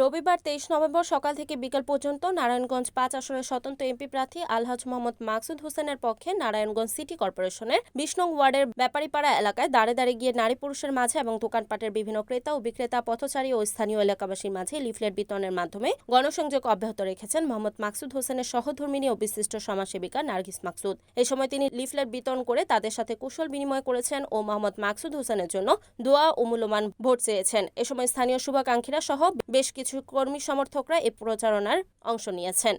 রবিবার তেইশ নভেম্বর সকাল থেকে বিকেল পর্যন্ত নারায়ণগঞ্জ পাঁচ আসনের স্বতন্ত্র এমপি প্রার্থী আলহাজ মোহাম্মদ মাকসুদ হোসেনের পক্ষে নারায়ণগঞ্জ সিটি কর্পোরেশনের নং ওয়ার্ডের ব্যাপারীপাড়া এলাকায় দাঁড়ে দাঁড়িয়ে গিয়ে নারী পুরুষের মাঝে এবং দোকানপাটের বিভিন্ন ক্রেতা ও বিক্রেতা, পথচারী ও স্থানীয় এলাকাবাসীর মাঝে লিফলেট বিতরণের মাধ্যমে গণসংযোগ অব্যাহত রেখেছেন মোহাম্মদ মাকসুদ হোসেনের সহধর্মিনী ও বিশিষ্ট সমাজসেবিকা নার্গিস মাকসুদ। এই সময় তিনি লিফলেট বিতরণ করে তাদের সাথে কুশল বিনিময় করেছেন ও মোহাম্মদ মাকসুদ হোসেনের জন্য দোয়া ও মূল্যবান ভোট চেয়েছেন। এ সময় স্থানীয় শুভাকাঙ্ক্ষীরা সহ বেশ কিছু কর্মী সমর্থকরা এই প্রচারণার অংশ নিয়েছেন।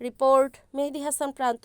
রিপোর্ট মেহেদি হাসান প্রান্ত